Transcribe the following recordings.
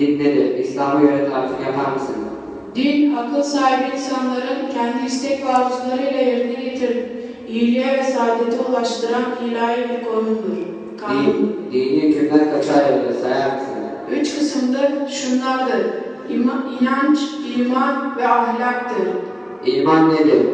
Din nedir? İslam'a göre tarifini yapar mısın? Din, akıl sahibi insanların kendi istek ve arzularıyla yerine getirip iyiliğe ve saadete ulaştıran ilahi bir konumdur. Kanun. Din, dini hükümler kaça ayrılır? Sayar mısın? Üç kısımdır, şunlardır. İma, inanç, iman ve ahlaktır. İman nedir?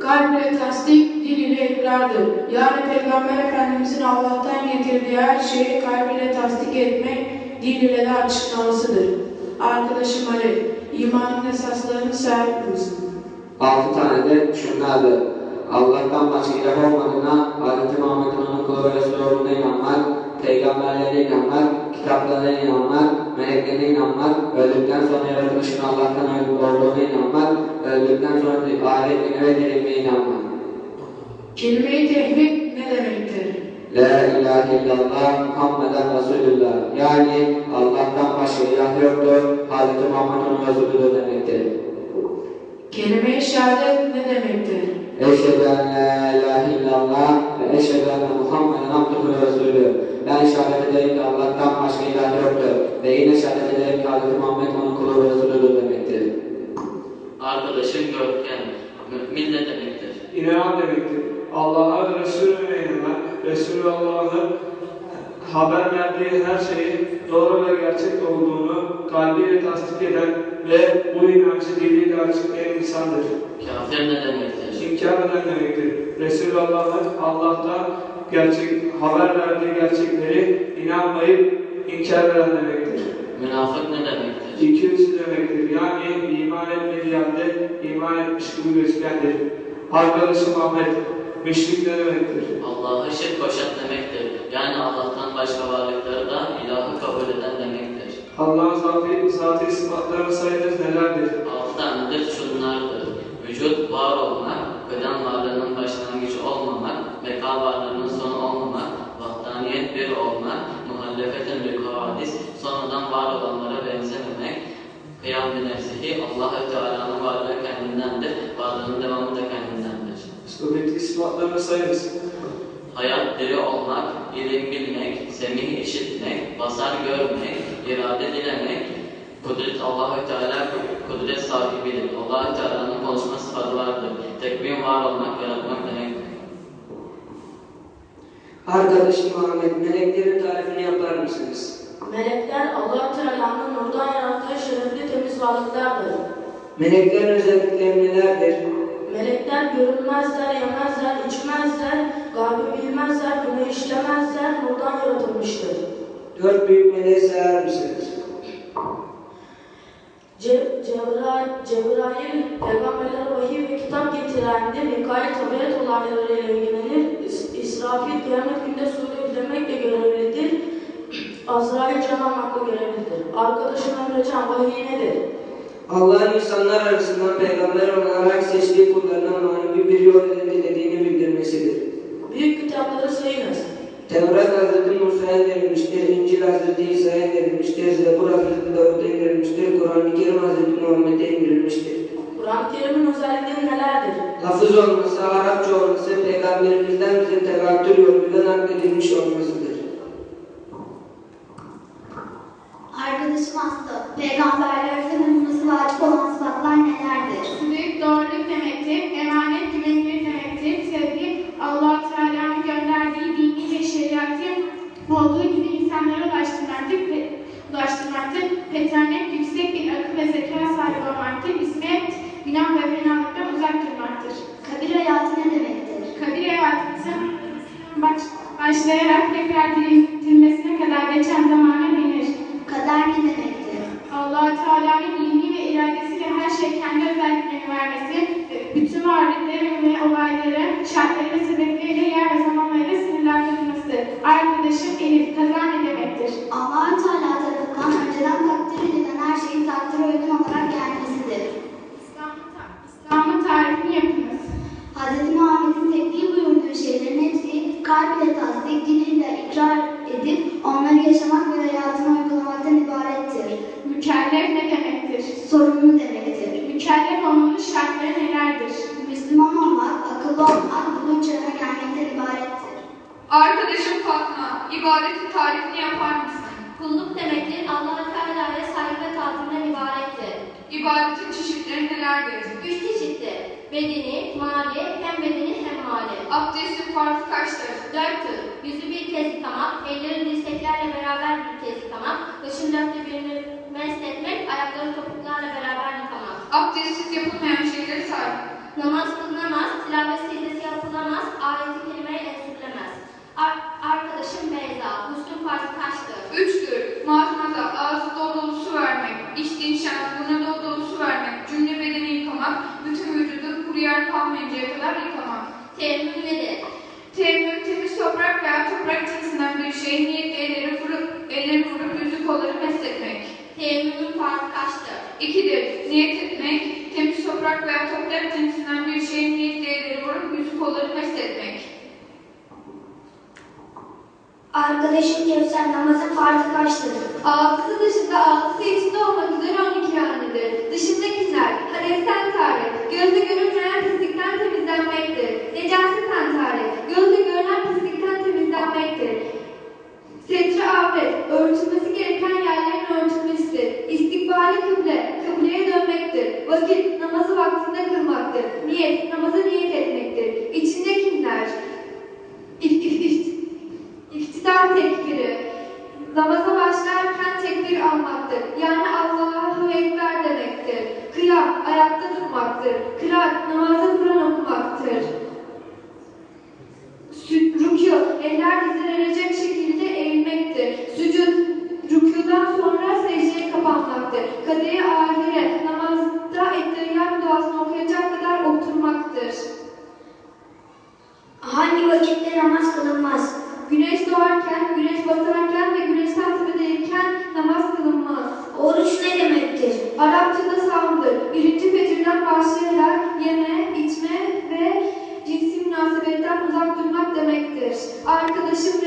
Kalp ile tasdik, dil ile ikrardır. Yani Peygamber Efendimizin Allah'tan getirdiği her şeyi kalb ile tasdik etmek, dil ile de açıklamasıdır. Arkadaşım Ali, imanın esaslarını sayar mısın? Altı tane de şunlardır. Allah'tan başka ilah olmadığına, Hz. Muhammed'in onun kulu ve Resulü olduğuna inanmak, peygamberlerine inanmak, kitaplarına inanmak, meleklerine inanmak, öldükten sonra yaratılışın Allah'tan olduğuna inanmak, öldükten sonra ahiret günü ve dirilmeye inanmak. Kelime-i tevhid ne demektir? La ilahe illallah Muhammeden Resulullah. Yani Allah'tan başka ilah yoktur. Hz. Muhammed onun Resulüdür demektir. Kelime-i şehadet ne demektir? Eşhedü en la ilahe illallah ve eşhedü enne Muhammeden abduhu ve resulü. Ben şehadet ederim ki Allah'tan başka ilah yoktur. Ve yine şehadet ederim ki Hz. Muhammed onun kulu ve resulüdür demektir. Arkadaşın görken, mümin ne demektir? İnanan demektir. Allah'a ve Resulüne inanan, Resulü Allah'ın haber verdiği her şeyin doğru ve gerçek olduğunu kalbiyle tasdik eden ve bu inancı diliyle açıklayan insandır. Kafir ne demektir? İnkar eden demektir. Resulü Allah'ın Allah'tan gerçek haber verdiği gerçekleri inanmayıp inkar eden demektir. Münafık ne demektir? İki yüzlü demektir. Yani iman etmediği halde iman etmiş gibi gözükendir. Arkadaşım Ahmet, müşrik ne demektir? Allah'a şirk koşan demektir. Yani Allah'tan başka varlıkları da ilahı kabul eden demektir. Allah'ın zatı, zatı sıfatlarını sayınız nelerdir? Altı tanedir şunlardır. Vücut, var olmak, beden varlığının başlangıcı olmamak, beka varlığının sonu olmamak, vahdaniyet bir olmak, muhallefetin bir havadis, sonradan var olanlara benzememek, kıyam-ı nefsihi, Allah-u Teala'nın varlığı kendindendir, varlığının devamı da kendindendir. Sovyet sıfatlarını sayınız. Hayat diri olmak, ilim bilmek, semih işitmek, basar görmek, irade dilemek, kudret Allahü Teala kudret sahibidir. Allahü Teala'nın konuşma sıfatı vardır. Tekvin var olmak, yaratmak demektir. Arkadaşım Ahmet, meleklerin tarifini yapar mısınız? Melekler allah Teala'nın nurdan yarattığı şerefli temiz varlıklardır. Meleklerin özellikleri nelerdir? Melekler görünmezler, yemezler, içmezler, gaybı bilmezler, günah işlemezler, nurdan yaratılmıştır. Dört büyük meleği sayar mısınız? Ce Cebrail, Cebrail, peygamberlere vahiy ve kitap getirendir. Mikail tabiat olaylarıyla ilgilenir. İs İsrafil kıyamet günde sure üflemekle görevlidir. Azrail can almakla görevlidir. Arkadaşım Emrecan vahiy nedir? Allah'ın insanlar arasından peygamber olarak seçtiği kullarına manevi bir yol ile dilediğini bildirmesidir. Büyük kitapları sayınız. Tevrat Hazreti Musa'ya verilmiştir, İncil Hazreti İsa'ya verilmiştir, Zebur Hazreti Davud'a indirilmiştir, Kur'an-ı Kerim Hazreti Muhammed'e indirilmiştir. Kur'an-ı Kerim'in özellikleri nelerdir? Lafız olması, Arapça olması, peygamberimizden bize tevatür yoluyla nakledilmiş olmasıdır. Arkadaşım Aslı, peygamberlerden vacip olan sıfatlar nelerdir? Büyük doğruluk demektir, emanet güvenilir demektir, sevgi allah Teala'nın gönderdiği dini ve şeriatı olduğu gibi insanlara ulaştırmaktır, ve, ulaştırmaktır. Peternek yüksek bir akıl ve zeka sahibi olmaktır. İsmet, günah ve fenalıktan uzak durmaktır. Kabir hayatı ne demektir? Kabir hayatımızın baş, başlayarak tekrar dirilmesine kadar geçen zamana denir. Kader ne demektir? allah iradesiyle her şey kendi özelliklerini vermesi, bütün varlıkları ve olayları, şartları ve sebepleriyle yer ve zamanlarıyla sınırlandırılması. Arkadaşım Elif, kazan ne demektir? allah Teala tarafından önceden takdir edilen her şeyin takdire uygun olarak gelmesidir. İslam'ın ta- tarifini yapınız. Hz. Muhammed'in tebliğ buyurduğu şeylerin hepsi kalp ile tasdik, dil ile ikrar edip onları yaşamak ve hayatına uygulamaktan ibarettir. Mükellef ne şartları nelerdir? Müslüman olmak, akıllı olmak, bulunç çağına gelmekten ibarettir. Arkadaşım Fatma, ibadetin tarifini yapar mısın? Kulluk demektir Allah-u Teala'ya saygı ve tazimden ibarettir. İbadetin çeşitleri nelerdir? Üç çeşittir. Bedeni, mali, hem bedeni hem mali. Abdestin farzı kaçtır? Dörttür. Yüzü bir kez yıkamak, elleri dirseklerle beraber bir kez yıkamak, başın dörtte birini mest etmek, ayakları topuklarla beraber yıkamak. Abdestsiz yapılmayan şeyleri say. Namaz kılınamaz, tilavet secdesi yapılamaz, ayeti kerimeye enstitülemez. Ar arkadaşım Beyza, Müslüm farzı kaçtır? Üçtür. Mazmaza, ağzı dolu dolu su vermek, içtiğin şans, buna dolu dolu su vermek, cümle bedeni yıkamak, bütün vücudu kuru yer kalmayıncaya kadar yıkamak. Teyemmüm nedir? Teyemmüm temiz toprak veya toprak cinsinden bir şey niyet elleri vurup, elleri vurup yüzü kolları mesletmek. Teyemmümün farzı kaçtır? İkidir. Niyet etmek, temiz toprak veya toprak cinsinden bir şeyin niyet elleri vurup yüzü kolları mesletmek. Arkadaşım Kevser namazın farzı kaçtır? Altısı dışında altısı içinde olmak üzere 12 hanedir. Dışındakiler hadesten tarih, gözle görünmeyen durmaktır. Kıraat,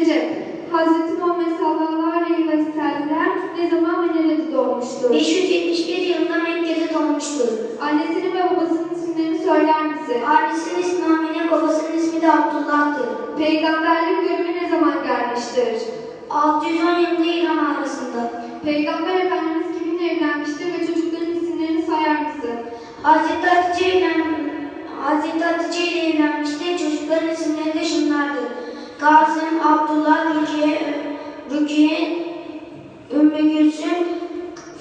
Recep, Hz. Muhammed sallallahu aleyhi ve sellem ne zaman ve nerede doğmuştur? 571 yılında Mekke'de doğmuştur. Annesinin ve babasının isimlerini söyler misin? Annesinin ismi Amine, babasının ismi de Abdullah'tır. Peygamberlik görevi ne zaman gelmiştir? 610 yılında İran arasında. Peygamber Efendimiz kiminle evlenmiştir ve çocukların isimlerini sayar mısın? Hazreti Hatice ile Hazreti Hatice ile evlenmişti. Çocukların isimleri de şunlardır. Kasım, Abdullah, Rukiye, Rukiye, Ümmü Gülsüm,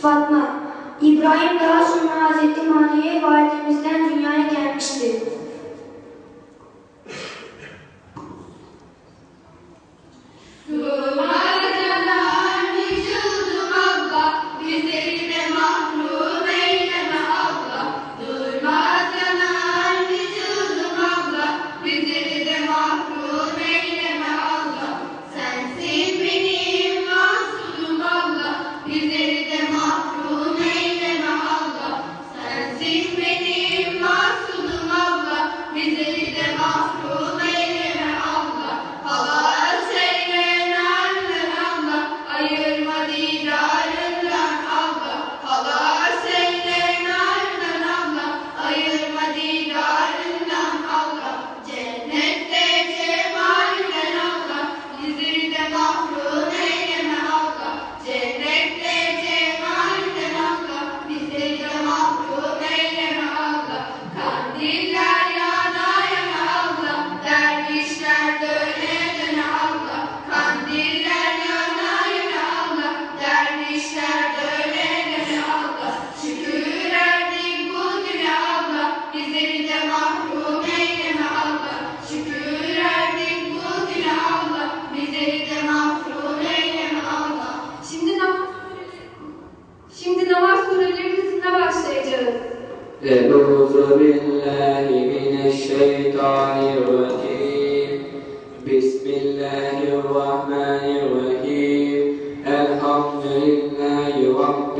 Fatma. İbrahim daha sonra Hazreti Mariye validemizden dünyaya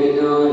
Bina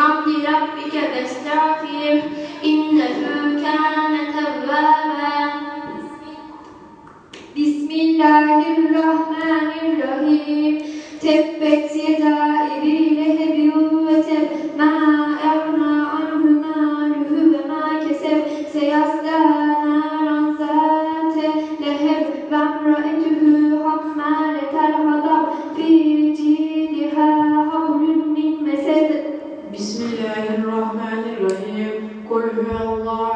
bihamdi rabbike vestağfirih innehu kâne tevvâben Bismillahirrahmanirrahim Tebbet yedah بسم الله الرحمن الرحيم. قل هو الله